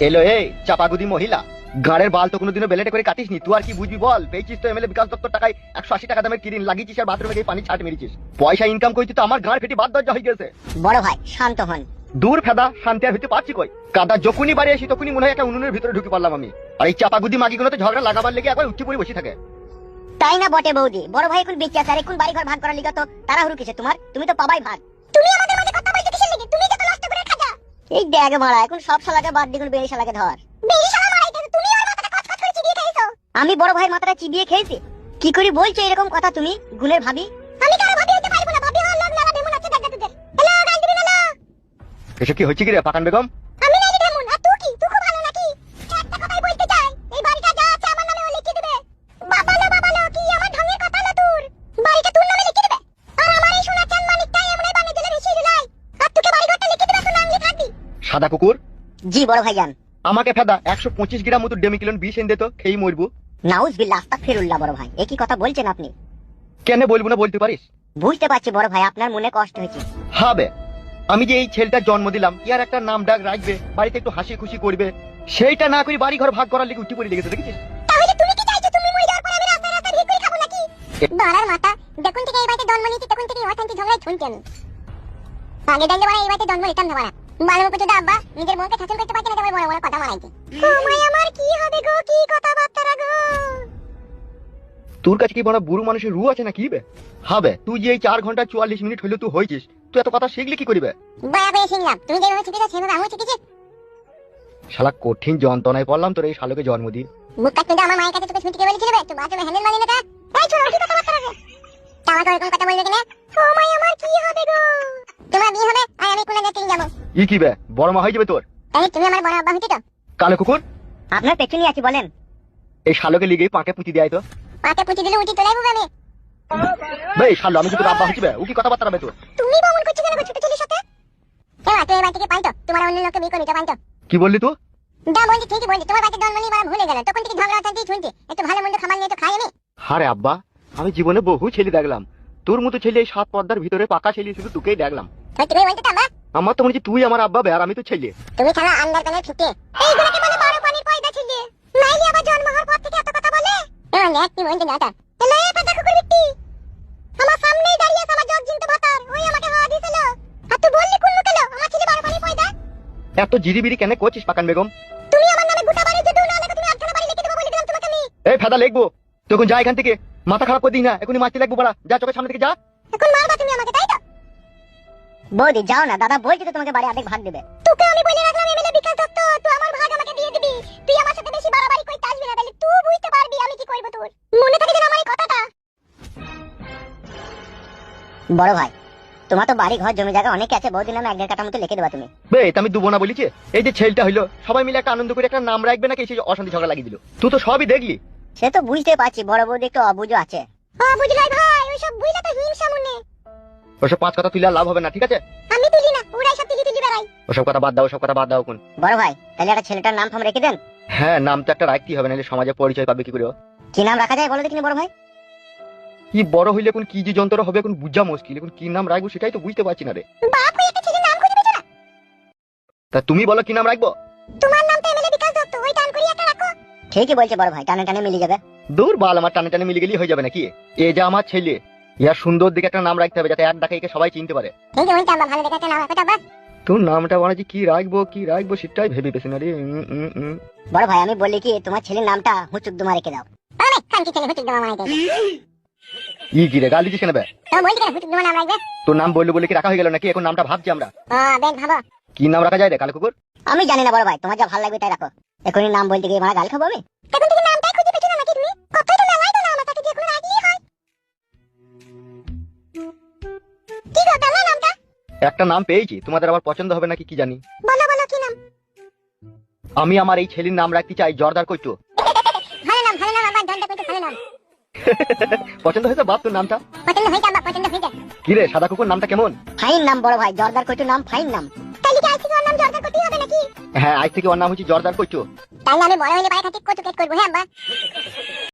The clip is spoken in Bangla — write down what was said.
এলো এই চাপাগুদি মহিলা গাড়ের বাল তো কোনোদিনও বেলেটে করে কাটিস নি তুই আর কি বুঝবি বল? পেয়েছিস তো এমএলএ বিকাশ দত্তর টাকায় একশো আশি টাকা দামের কিরিন লাগিয়েছিস আর বাথরুমে গিয়ে পানি ছাট মেরেছিস। পয়সা ইনকাম করতে তো আমার গাঁড় ফেটে বাদ দরজা হয়ে গেছে। বড় ভাই শান্ত হন। দূর ফেদা শান্তি আর হইতে পারছি কই? কাদা যখনই বাড়ি আসি তখনই মনে হয় একটা উনুনের ভিতরে ঢুকে পারলাম আমি। আর এই চাপাগুদি মাগিগুলোতে ঝগড়া লাগাবার লেগে একবার উঠে পড়ে বসে থাকে। তাই না বটে বৌদি? বড় ভাই এখন বেঁচে আছে আর এখন বাড়ি ঘর ভাগ করার লিগা তো তাড়াহুড়ো কিসে তোমার? তুমি তো পাবাই ভাগ। এই দেখ মারা এখন সব শালাকে বাদ দিগুন বেরি শালাকে ধর। বেরি শালা তুমি ওর মাথাটা কচ কচ করে চিবিয়ে খেয়েছো। আমি বড় ভাইয়ের মাথাটা চিবিয়ে খেয়েছি। কি করি বলছো এরকম কথা তুমি গুণের ভাবি? আমি কারও ভাবি হতে পারব না? ভাবি মেলা বেমন আছে হ্যালো এসব কি হচ্ছে কি রে পাকান বেগম? সাদা কুকুর? জি বড় ভাইজান। আমাকে ফেদা একশো পঁচিশ গ্রাম মতো ডেমিকিলন বিষ এনে দিত খেয়ে মরবো। নাউজ বিল্লাহ আস্তাগফিরুল্লাহ বড় ভাই। একই কথা বলছেন আপনি? কেন বলব না বলতে পারিস? বুঝতে পারছি বড় ভাই আপনার মনে কষ্ট হয়েছে। হবে আমি যে এই ছেলেটার জন্ম দিলাম ইয়ার একটা নাম ডাক রাখবে বাড়িতে একটু হাসি খুশি করবে সেইটা না করে বাড়ি ঘর ভাগ করার লিগে উঠি পড়ে লেগেছে দেখেছিস? তাহলে তুমি কি চাইছো তুমি মরে যাওয়ার পরে আমি রাস্তায় রাস্তায় ভিড় করে খাব নাকি? বাড়ার মাথা যখন থেকে এই বাড়িতে জন্ম নিয়েছি তখন থেকে অশান্তি ঝগড়াই শুনছি আমি। আগে জানলে বড় এই বাড়িতে জন্ম নিতাম না বাড়া বালু আব্বা নিজের বোনকে শাসন করতে পারছে না তবে বড় বড় কথা মারাইছে ঘুমাই আমার কি হবে গো কি কথাবার্তা গো? তোর কাছে কি বড় বুড়ো মানুষের রু আছে না কি বে হবে তুই যে এই চার ঘণ্টা চুয়াল্লিশ মিনিট হইলে তুই হয়েছিস তুই এত কথা শিখলি কি করিবে? বয়া বয়া তুমি যেভাবে শিখেছো সেভাবে আমিও শিখেছি। শালা কঠিন যন্ত্রণায় পড়লাম তোর এই শালোকে জন্ম দিয়ে মুখ কাটতে আমার মায়ের কাছে তোকে ছুটিকে বলেছিল বে তুই বাথরুমে হ্যান্ডেল মারি না তা। এই ছোট কি কথাবার্তা রে? আমাকে ওরকম কথা বলবে কিনা? ও মাই আমার কি হবে গো? তোমার বিয়ে হবে? আমি কোন জায়গায় যাব। ই কি বে? বড় মা হয়ে যাবে তোর? তাহলে তুমি আমার বড় আব্বা হচ্ছি তো? কালো কুকুর? আপনার পেছনেই আছি বলেন। এই শালোকে লিগে পাকে পুঁতি দেয় তো। পাতে পুঁতি দিলে উঠি তোলাই হবে আমি বে শালো আমি কি তোর আব্বা হচ্ছি ও কি কথাবার্তা হবে তোর? তুমি বমন করছ কেন ছোট ছেলের সাথে? এবার তুই এবার পাইতো তোমার অন্য লোককে বিয়ে করে পাইতো কি বললি তুই? দা বলছি ঠিকই বলছি। তোমার বাচ্চা জন্ম নিয়ে বাবা ভুলে গেল তখন থেকে ঝগড়া অশান্তি শুনছি। একটু ভালো মন্দ খাবার নিয়ে তো খাই আমি। হারে আব্বা আমি জীবনে বহু ছেলে দেখলাম। তোর মতো ছেলে এই সাত পর্দার ভিতরে পাকা ছেলে শুধু তোকেই দেখলাম। বলতে আমার তো মনে হচ্ছে তুই আমার আব্বা বে আর আমি তো ছেলে। তুমি ফিটে এইগুলোকে বলে বড় পানির পয়দা ছিলে। নাইলে আবার জন্ম হওয়ার পর থেকে এত কথা বলে? এবার নেট কি? বিটি আমার সামনেই দাঁড়িয়ে আছে আমার জগ জিনতে ভাতার ওই আমাকে হাওয়া দিছিল আর তুই বললি কোন? লোকেলো আমার ছেলে বড় পানির পয়দা। এত জিরিবিরি কেন করছিস পাকান বেগম? তুমি আমার নামে গোটা বাড়ি যদি না লেখো তুমি আটখানা বাড়ি লিখে দেবো বলে দিলাম তোমাকে আমি। এই ফেদা লিখব। তখন যা এখান থেকে মাথা খারাপ করে দিই না। এখনই মারতে লাগবো বাড়া। যা চোখের সামনে থেকে যা। এখন মারবা তুমি আমাকে তাই তো? বৌদি যাও না দাদা বলছি তো তোমাকে বাড়ি অর্ধেক ভাগ দেবে। তোকে আমি বলে রাখলাম এমএলএ বিকাশ দত্ত তুই আমার ভাগ আমাকে দিয়ে দিবি। তুই আমার সাথে বেশি বাড়াবাড়ি করতে আসবি না তাহলে তুই বুঝতে পারবি আমি কি করব তোর। মনে থাকে যেন আমার এই কথাটা। বড় ভাই তোমার তো বাড়ি ঘর জমি জায়গা অনেক আছে বহুদিন নামে এক কাটার মতো লিখে দেবা তুমি। বে আমি দুবো না বলিছে? এই যে ছেলেটা হইল সবাই মিলে একটা আনন্দ করে একটা নাম রাখবে নাকি সেই অশান্তি ঝগড়া লাগিয়ে দিল। তুই তো সবই দেখলি। সে তো বুঝতে পারছি বড় বৌদি একটু অবুঝো আছে। ও বুঝলাই ভাই ওইসব বুঝলে তো হিংসা মনে। ওসব পাঁচ কথা তুলে লাভ হবে না ঠিক আছে? আমি তুলি না ওরাই সব তুলি তুলি বেড়াই ওসব কথা বাদ দাও ওসব কথা বাদ দাও কোন বড় ভাই তাহলে একটা ছেলেটার নাম ফাম রেখে দেন। হ্যাঁ নাম তো একটা রাখতেই হবে নাহলে সমাজে পরিচয় পাবে কি করে কি নাম রাখা যায় বলো দেখিনি বড় ভাই? কি বড় হইলে কোন কি যে যন্ত্র হবে কোন বুঝা মুশকিল। এখন কি নাম রাখব সেটাই তো বুঝতে পারছি না রে। বাপ হয়ে একটা ছেলের নাম খুঁজে পেছো না? তা তুমি বলো কি নাম রাখব? তোমার নাম তো এমএলএ বিকাশ দত্ত ওই টান করি একটা রাখো। ঠিকই বলছে বড় ভাই টানে টানে মিলে যাবে। দূর বাল আমার টানে টানে মিলে গেলেই হয়ে যাবে নাকি? এ যে আমার ছেলে। ইয়ার সুন্দর দিকে একটা নাম রাখতে হবে যাতে এক ডাকে একে সবাই চিনতে পারে। ঠিক আছে বলতাম ভালো দেখে একটা নাম রাখো বাস তোর নামটা বলা যে কি রাখব কি রাখব সেটাই ভেবে পেছি না রে। বড় ভাই আমি বলি কি তোমার ছেলের নামটা হুচুক দুমা রেখে দাও? আরে কানকি ছেলে হুচুক দুমা মানে ই কি রে গাল দিচ্ছিস কেন বে? তো বলছি কেন হুচুক দুমা নাম রাখবে? তোর নাম বলল বলে কি রাখা হয়ে গেল নাকি? এখন নামটা ভাবছি আমরা। ও বেশ ভাবো। কি নাম রাখা যায় রে কালো কুকুর আমি জানি না বড় ভাই তোমার যা ভালো লাগবে তাই রাখো। এখনই নাম বলতে গিয়ে মারা গাল খাব আমি? এখন থেকে নামটাই খুঁজে পেছো না নাকি তুমি? কতই একটা নাম পেয়েছি তোমাদের আবার পছন্দ হবে নাকি কি জানি? বলো বলো কি নাম? আমি আমার এই ছেলের নাম রাখতে চাই জর্দার কইটু। ভালো নাম ভালো নাম আমার দন্ডা কিন্তু ভালো নাম। পছন্দ হয়েছে বাপ তোর নামটা? পছন্দ হয়েছে আমার পছন্দ হয়েছে। কি রে সাদা কুকুর নামটা কেমন? ফাইন নাম বড় ভাই জর্দার কইটু নাম ফাইন নাম। তাহলে কি আজ থেকে ওর নাম জর্দার কইটু হবে নাকি? হ্যাঁ আজ থেকে ওর নাম হচ্ছে জর্দার কইটু। তাহলে আমি বড় হলে বাইরে খাতে কচু কেট করব হ্যাঁ আব্বা?